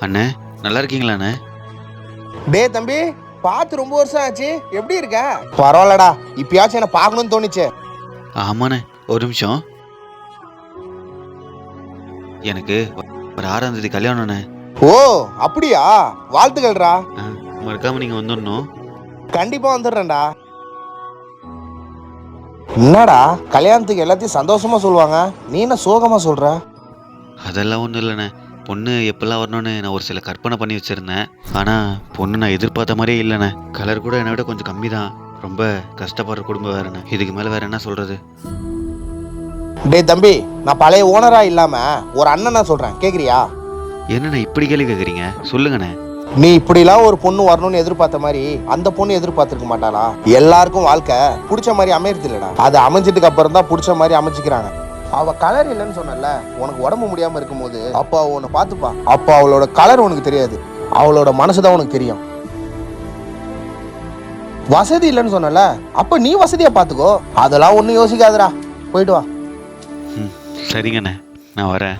அண்ணே நல்லா இருக்கீங்களாண்ணே டேய் தம்பி பார்த்து ரொம்ப வருஷம் ஆச்சு. எப்படி இருக்க? பரவாயில்லடா இப்பயாச்சும் என்ன பார்க்கணும்னு தோணுச்சு. ஆமாண்ணே ஒரு நிமிஷம். எனக்கு ஒரு ஆறாம் தேதி கல்யாணம்ண்ணே ஓ அப்படியா? வாழ்த்துக்கள்டா. ஆ, மறக்காம நீங்கள் வந்துடணும். கண்டிப்பா வந்துடுறேன்டா. என்னடா கல்யாணத்துக்கு எல்லாத்தையும் சந்தோஷமா சொல்லுவாங்க? நீ என்ன சோகமா சொல்ற? அதெல்லாம் ஒன்றும் இல்லைண்ணே. பொண்ணு எப்பெல்லாம் வரணும்னு நான் ஒரு சில கற்பனை பண்ணி வச்சுருந்தேன். ஆனால் பொண்ணு நான் எதிர்பார்த்த மாதிரியே இல்லைண்ணே. கலர் கூட என்னை விட கொஞ்சம் கம்மி தான் ரொம்ப கஷ்டப்படுற குடும்பம் வேறண்ணே இதுக்கு மேலே வேற என்ன சொல்கிறது டேய் தம்பி நான் பழைய ஓனரா இல்லாம ஒரு அண்ணனா சொல்றேன். கேக்குறியா? என்னண்ணே இப்படி கேள்வி கேட்குறீங்க சொல்லுங்கண்ணே. நீ இப்படிலாம் ஒரு பொண்ணு வரணும்னு எதிர்பார்த்த மாதிரி அந்த பொண்ணு எதிர்பார்த்திருக்க மாட்டாளா? எல்லாருக்கும் வாழ்க்கை பிடிச்ச மாதிரி அமையறது இல்லடா அது அமைஞ்சதுக்கு அப்புறம் தான் பிடிச்ச மாதிரி அமைச்சிக்கிறாங்க அவ கலர் இல்லைன்னு சொன்னல உனக்கு உடம்பு முடியாம இருக்கும்போது அப்பா உன்னை பார்த்துப்பா. அப்பா அவளோட கலர் உனக்கு தெரியாது. அவளோட மனசு தான் உனக்கு தெரியும். வசதி இல்லைன்னு சொன்னல அப்ப நீ வசதியா பாத்துக்கோ அதெல்லாம் ஒன்றும் யோசிக்காதடா. போயிட்டு வா. சரிங்கண்ணே. நான் வரேன்.